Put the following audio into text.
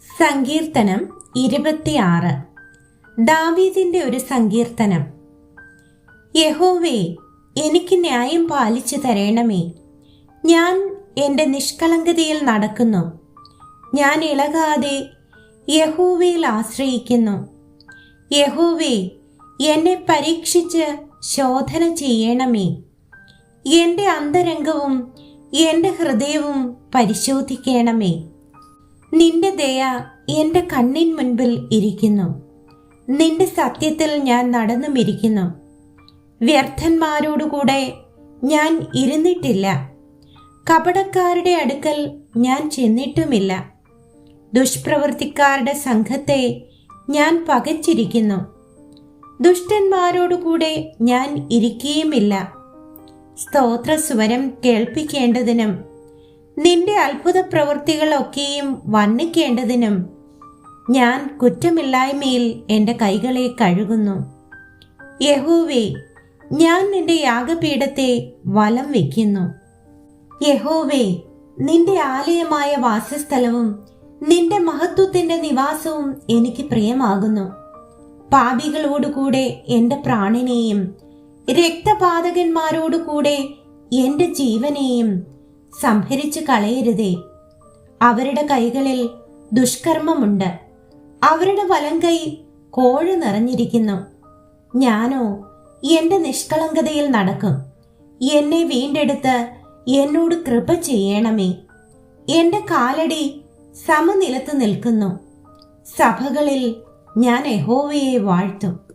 സങ്കീർത്തനം ഇരുപത്തിയാറ്. ദാവീദിന്റെ ഒരു സങ്കീർത്തനം. യഹോവേ എനിക്ക് ന്യായം പാലിച്ചു തരേണമേ. ഞാൻ എന്റെ നിഷ്കളങ്കതയിൽ നടക്കുന്നു. ഞാൻ ഇളകാതെ യഹോവയിൽ ആശ്രയിക്കുന്നു. യഹോവേ എന്നെ പരീക്ഷിച്ച് ശോധന ചെയ്യണമേ. എന്റെ അന്തരംഗവും എന്റെ ഹൃദയവും പരിശോധിക്കണമേ. നിന്റെ ദയ എന്റെ കണ്ണിൻ മുൻപിൽ ഇരിക്കുന്നു. നിന്റെ സത്യത്തിൽ ഞാൻ നടന്നുമിരിക്കുന്നു വ്യർത്ഥന്മാരോടുകൂടെ ഞാൻ ഇരുന്നിട്ടില്ല. കപടക്കാരുടെ അടുക്കൽ ഞാൻ ചെന്നിട്ടുമില്ല. ദുഷ്പ്രവൃത്തിക്കാരുടെ സംഘത്തെ ഞാൻ പകച്ചിരിക്കുന്നു. ദുഷ്ടന്മാരോടുകൂടെ ഞാൻ ഇരിക്കുകയുമില്ല സ്തോത്രസ്വരം കേൾപ്പിക്കേണ്ടതിനും നിന്റെ അത്ഭുത പ്രവൃത്തികളൊക്കെയും വന്നിക്കേണ്ടതിനും ഞാൻ കുറ്റമില്ലായ്മയിൽ എന്റെ കൈകളെ കഴുകുന്നു. യഹോവേ ഞാൻ നിന്റെ യാഗപീഠത്തെ വലം വയ്ക്കുന്നു യഹോവേ നിന്റെ ആലയമായ വാസസ്ഥലവും നിന്റെ മഹത്വത്തിന്റെ നിവാസവും എനിക്ക് പ്രിയമാകുന്നു. പാപികളോടുകൂടെ എന്റെ പ്രാണനെയും രക്തപാതകന്മാരോടുകൂടെ എന്റെ ജീവനെയും സംഹരിച്ചു കളയരുതേ. അവരുടെ കൈകളിൽ ദുഷ്കർമ്മമുണ്ട്. അവരുടെ വലം കൈ കോഴ നിറഞ്ഞിരിക്കുന്നു. ഞാനോ എന്റെ നിഷ്കളങ്കതയിൽ നടക്കും. എന്നെ വീണ്ടെടുത്ത് എന്നോട് കൃപ ചെയ്യണമേ. എന്റെ കാലടി സമനിലത്ത് നിൽക്കുന്നു. സഭകളിൽ ഞാൻ യഹോവയെ വാഴ്ത്തും.